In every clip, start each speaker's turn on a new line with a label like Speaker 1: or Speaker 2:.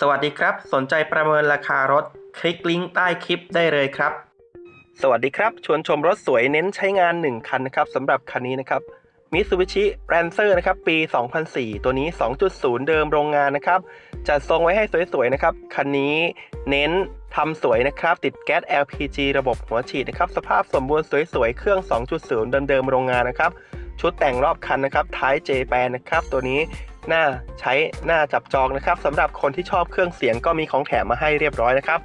Speaker 1: สวัสดีครับ สนใจประเมินราคารถ คลิกลิงก์ใต้คลิปได้เลยครับ สวัสดีครับ ชวนชมรถสวยเน้นใช้งาน 1 คันนะครับสำหรับคันนี้นะครับ Mitsubishi Lancer นะครับปี 2004 ตัวนี้ 2.0 เดิมโรงงานนะครับ จัดทรงไว้ให้สวยๆนะครับ คันนี้เน้นทำสวยนะครับ ติดแก๊ส LPG ระบบหัวฉีดนะครับ สภาพสมบูรณ์สวยๆ เครื่อง 2.0 เดิมๆโรงงานนะครับ ชุดแต่งรอบคันนะครับท้าย J แปนนะครับ ตัวนี้ น่าใช้น่าจับจองนะครับสำหรับคนที่ชอบเครื่องเสียงก็มีของแถมมาให้เรียบร้อยนะครับ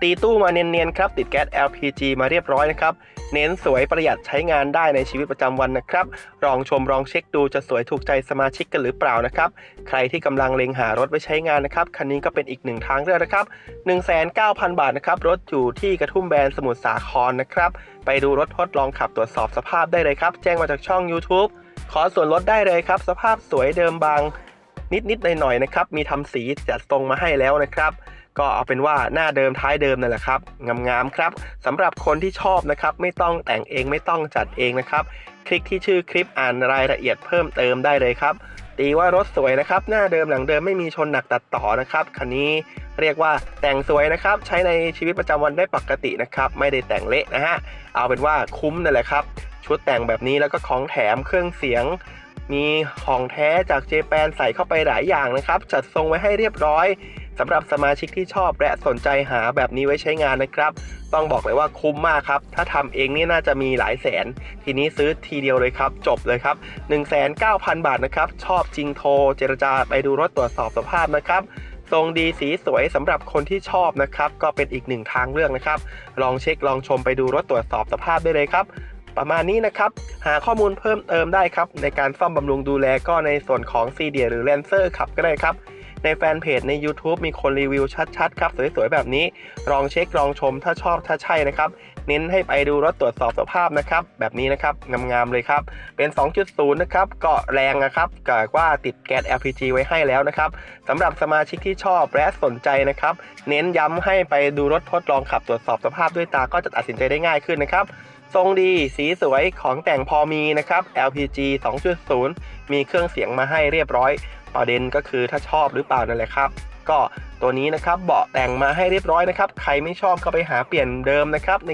Speaker 1: ตีตู้มาเนียนๆครับติดแก๊ส LPG มาเรียบร้อยนะครับ เน้นสวยประหยัดใช้งานได้ในชีวิตประจำวันนะครับลองชมลองเช็คดูจะสวยถูกใจสมาชิกกันหรือเปล่านะครับ ใครที่กำลังเล็งหารถไว้ใช้งานนะครับคันนี้ก็เป็นอีกหนึ่งทางเลือกนะครับ 19,000 บาทนะครับรถอยู่ที่กระทุ่มแบนสมุทรสาครนะครับ ไปดูรถทดลองขับตรวจสอบสภาพได้เลยครับ แจ้งมาจากช่อง YouTube ขอส่วนลดได้เลยครับ สภาพสวยเดิมบางนิดๆหน่อยๆนะครับ มีทำสีจัดทรงมาให้แล้วนะครับ ก็เอาเป็นว่าหน้าเดิมท้ายเดิมนั่นแหละครับงามๆครับสำหรับคนที่ชอบนะครับ ไม่ต้องแต่งเองไม่ต้องจัดเองนะครับ คลิกที่ชื่อคลิปอ่านรายละเอียดเพิ่มเติมได้เลยครับ ตีว่ารถสวยนะครับ หน้าเดิมหลังเดิมไม่มีชนหนักตัดต่อนะครับคันนี้เรียกว่าแต่งสวยนะครับ ใช้ในชีวิตประจำวันได้ปกตินะครับ ไม่ได้แต่งเละนะฮะเอาเป็นว่าคุ้มนั่นแหละครับ ชุดแต่งแบบนี้แล้วก็ของแถมเครื่องเสียง มีของแท้จากเจแปนใส่เข้าไปหลายอย่างนะครับ จัดทรงไว้ให้เรียบร้อยสำหรับสมาชิกที่ชอบและสนใจหาแบบนี้ไว้ใช้งานนะครับ ต้องบอกเลยว่าคุ้มมากครับ ถ้าทำเองนี่น่าจะมีหลายแสน ทีนี้ซื้อทีเดียวเลยครับ จบเลยครับ 19,000 บาทนะครับ ชอบจริงโทร เจรจาไปดูรถตรวจสอบสภาพนะครับทรงดีสีสวยสำหรับคนที่ชอบนะครับ ก็เป็นอีกหนึ่งทางเลือกนะครับ ลองเช็คลองชมไปดูรถตรวจสอบสภาพได้เลยครับ ประมาณนี้นะครับ หาข้อมูลเพิ่มเติมได้ครับ ในการซ่อมบำรุงดูแลก็ในส่วนของ c ีเดียหรือ Lancer ขับก็ได้ครับ ในแฟนเพจใน YouTube มีคนรีวิวชัดๆ ครับ สวยๆ แบบนี้ ลองเช็คลองชมถ้าชอบถ้าใช่นะครับ เน้นให้ไปดูรถตรวจสอบสภาพนะครับ แบบนี้นะครับงามๆเลยครับ เป็น 2.0 นะครับก็แรงนะครับกว่าติดแก๊ส LPG ไว้ให้แล้วนะครับสำหรับสมาชิกที่ชอบและสนใจนะครับ เน้นย้ำให้ไปดูรถทดลองขับตรวจสอบสภาพด้วยตาก็จะตัดสินใจได้ง่ายขึ้นนะครับ ทรงดีสีสวยของแต่งพอมีนะครับ LPG 2.0 มีเครื่องเสียงมาให้เรียบร้อย ประเด็นก็คือถ้าชอบหรือเปล่านั่นแหละครับ ก็ตัวนี้นะครับเบาะแต่งมาให้เรียบร้อยนะครับ ใครไม่ชอบก็ไปหาเปลี่ยนเดิมนะครับ ใน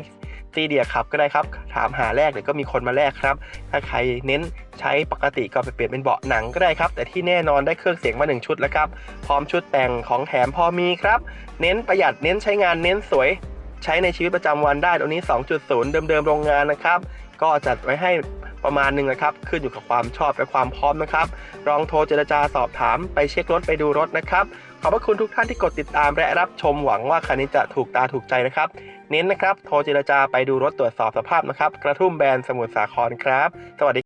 Speaker 1: ซีเดียขับก็ได้ครับ ถามหาแลกเดี๋ยวก็มีคนมาแลกครับ ถ้าใครเน้นใช้ปกติก็ไปเปลี่ยนเป็นเบาะหนังก็ได้ครับ แต่ที่แน่นอนได้เครื่องเสียงมาหนึ่งชุดแล้วครับ พร้อมชุดแต่งของแถมพอมีครับ เน้นประหยัดเน้นใช้งานเน้นสวย ใช้ในชีวิตประจำวันได้ตัวนี้ 2.0 เดิมๆโรงงานนะครับ ก็จัดไว้ให้ประมาณหนึ่งนะครับ ขึ้นอยู่กับความชอบและความพร้อมนะครับลองโทรเจรจาสอบถามไปเช็ครถไปดูรถนะครับ ขอบพระคุณทุกท่านที่กดติดตามและรับชมหวังว่าคันนี้จะถูกตาถูกใจนะครับ เน้นนะครับ โทรเจรจาไปดูรถตรวจสอบสภาพนะครับ กระทุ่มแบนสมุทรสาครครับ สวัสดี